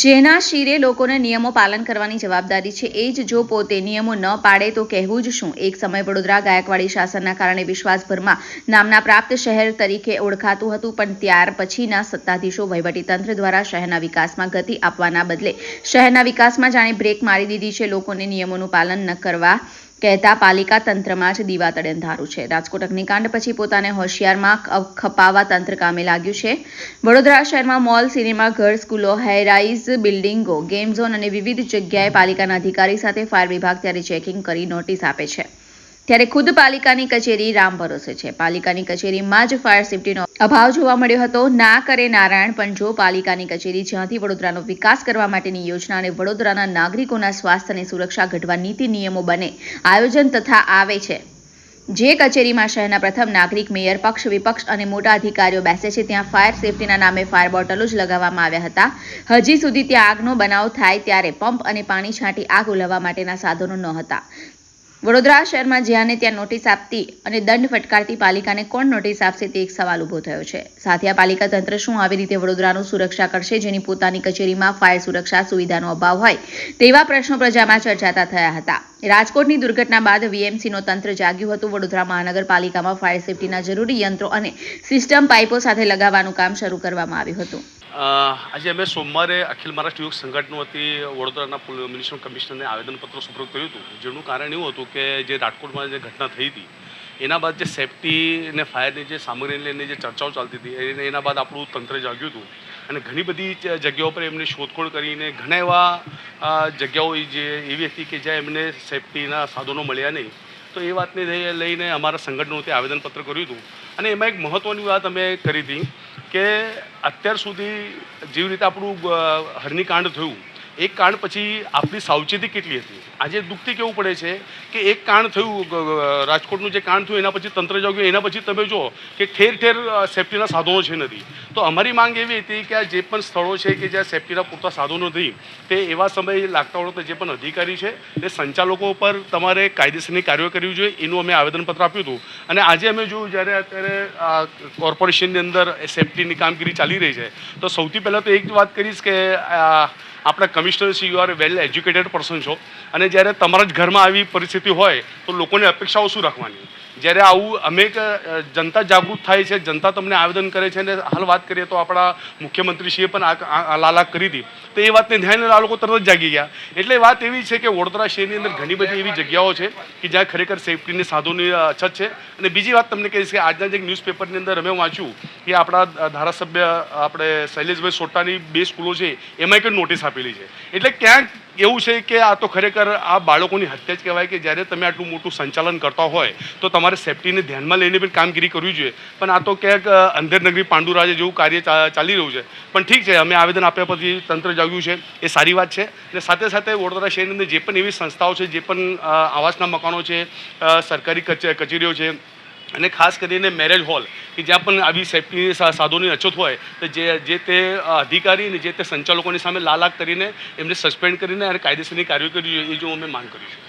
જેના શિરે લોકોને નિયમો પાલન કરવાની જવાબદારી છે, એ જ જો પોતે નિયમો ન પાડે તો કહેવું જ શું? એક સમય વડોદરા ગાયકવાડી શાસનના કારણે વિશ્વાસભરમાં નામના પ્રાપ્ત શહેર તરીકે ઓળખાતું હતું, પણ ત્યાર પછીના સત્તાધીશો વહીવટીતંત્ર દ્વારા શહેરના વિકાસમાં ગતિ આપવાના બદલે શહેરના વિકાસમાં જાણે બ્રેક મારી દીધી છે, લોકોને નિયમોનું પાલન ન કરવા કહેતા પાલિકા તંત્રમાં જ દીવા તળે અંધારું છે. રાજકોટ અગ્નિકાંડ પછી પોતાને હોશિયારમાં ખપાવા તંત્ર કામે લાગ્યું છે. વડોદરા શહેરમાં મોલ, સિનેમા ઘર, સ્કૂલો હાઈરાઇઝ બિલ્ડિંગો ગેમ ઝોન અને વિવિધ જગ્યાએ પાલિકાના અધિકારી સાથે ફાયર વિભાગ ત્યારે ચેકિંગ કરી નોટિસ આપે છે. ત્યારે ખુદ પાલિકાની કચેરી રામ ભરોસે છે. પાલિકાની કચેરીમાં જ ફાયર સેફટીનો અભાવ જોવા મળ્યો હતો. ના કરે નારાયણ, પણ જો પાલિકાની કચેરી જ્યાંથી વડોદરાનો વિકાસ કરવા માટેની યોજના અને વડોદરાના નાગરિકોના સ્વાસ્થ્ય અને સુરક્ષા ઘટવા નીતિ નિયમો બને, આયોજન તથા આવે છે. જે કચેરીમાં શહેરના પ્રથમ નાગરિક, મેયર પક્ષ, વિપક્ષ અને મોટા અધિકારીઓ બેસે છે, ત્યાં ફાયર સેફટીના નામે ફાયર બોટલો જ લગાવવામાં આવ્યા હતા. હજી સુધી ત્યાં આગનો બનાવ થાય ત્યારે પંપ અને પાણી છાંટી આગ ઓલવવા માટેના સાધનો ન હતા વડોદરા શહેરમાં જ્યાં ત્યાં નોટિસ આપતી અને દંડ ફટકારતી પાલિકાને કોણ નોટિસ આપશે તે એક સવાલ ઊભો થયો છે. સાથે, આ પાલિકા તંત્ર શું આવી રીતે વડોદરાનું સુરક્ષા કરશે જેની પોતાની કચેરીમાં ફાયર સુરક્ષા સુવિધાનો અભાવ હોય તેવા પ્રશ્નો પ્રજામાં ચર્ચાતા થયા હતા. રાજકોટની દુર્ઘટના બાદ વીએમસીનો તંત્ર જાગ્યું હતું. વડોદરા મહાનગરપાલિકામાં ફાયર સેફટીના જરૂરી યંત્રો અને સિસ્ટમ પાઇપો સાથે લગાવવાનું કામ શરૂ કરવામાં આવ્યું હતું. આજે અમે સોમવારે અખિલ મહારાષ્ટ્ર યુવક સંગઠન વતી વડોદરાના પોલ- મ્યુનિસિપલ કમિશનરને આવેદનપત્ર સુપ્રત કર્યું હતું. જેનું કારણ એવું હતું કે જે રાજકોટમાં જે ઘટના થઈ હતી, એના બાદ જે સેફટી અને ફાયરની જે સામગ્રીને લઈને જે ચર્ચાઓ ચાલતી હતી, એને બાદ આપણું તંત્ર જાગ્યું હતું. અને ઘણી બધી જગ્યાઓ પર એમને શોધખોળ કરીને ઘણા એવા જગ્યાઓ જે, એવી હતી કે જ્યાં એમને સેફટીના સાધનો મળ્યા નહીં. તો એ વાતને લઈને અમારા સંગઠનો તે આવેદનપત્ર કર્યું હતું. અને એમાં એક મહત્ત્વની વાત અમે કરી હતી. કે અત્યાર સુધી જેવી રીતે આપણું હરણીકાંડ થયું એક કાંડ પછી આપણી સાવચેતી કેટલી હતી? આજે દુઃખથી કેવું પડે છે કે એક કાંડ થયું રાજકોટનું જે કાંડ થયું, એના પછી તંત્ર જાગ્યું, એના પછી તમે જો કે ઠેર ઠેર સેફ્ટીના સાધનો છે નથી તો અમારી માંગ એવી હતી કે આ જે પણ સ્થળો છે કે જ્યાં સેફ્ટીના પૂરતા સાધનો નથી, તે એવા સમયે લાગતા વળગતા જે પણ અધિકારી છે, તે સંચાલકો પર તમારે કાયદેસરની કાર્યવાહી કરવી જોઈએ, એનું અમે આવેદનપત્ર આપ્યું હતું. અને આજે અમે જોયું, જ્યારે અત્યારે કોર્પોરેશનની અંદર સેફટીની કામગીરી ચાલી રહી છે, તો સૌથી પહેલાં તો એક વાત કરીશ કે આપણા commissioner see you are well educated person છો. અને જ્યારે તમારા જ ઘરમાં આવી પરિસ્થિતિ હોય, તો લોકોની અપેક્ષાઓ શું રાખવાની? જ્યારે આવું અમે જનતા જાગૃત થાય છે, જનતા તમને આવેદન કરે છે અને હાલ વાત કરીએ તો આપણા મુખ્યમંત્રીશ્રીએ પણ આ- લાલાક કરી હતી. તો એ વાતને ધ્યાને આ લોકો તરત જાગી ગયા. એટલે વાત એવી છે કે વડોદરા શહેરની અંદર ઘણી બધી એવી જગ્યાઓ છે કે જ્યાં ખરેખર સેફટીની સાધનોની અછત છે. અને બીજી વાત તમને કહીશ કે આજના જે ન્યૂઝપેપરની અંદર અમે વાંચ્યું કે આપણા ધારાસભ્ય, આપણે શૈલેષભાઈ સોટાની બે સ્કૂલો છે, એમાં એક નોટિસ આપેલી છે. એટલે ક્યાંક એવું છે કે આ તો ખરેખર આ બાળકોની હત્યા જ કહેવાય કે જ્યારે તમે આટલું મોટું સંચાલન કરતા હોય, તો તમારે સેફટીને ધ્યાનમાં લઈને પણ કામગીરી કરવી જોઈએ. પણ આ તો ક્યાંક અંધેરનગરી પાંડુરાજે જેવું કાર્ય ચાલી રહ્યું છે. પણ ઠીક છે, અમે આવેદન આપ્યા પછી તંત્ર જાગ્યું છે. એ સારી વાત છે. અને સાથે સાથે વડોદરા શહેરની અંદર જે પણ એવી સંસ્થાઓ છે, જે પણ આવાસના મકાનો છે સરકારી કચે- કચેરીઓ છે, અને ખાસ કરીને મેરેજ હોલ, કે જ્યાં પણ આવી સેફટી સાધનોની અછત હોય, તો જે જે તે અધિકારી અને જે તે સંચાલકોની સામે લાલાક કરીને એમને સસ્પેન્ડ કરીને અને કાયદેસરની કાર્યવાહી જોઈએ, એ જો અમે માંગ કરીશું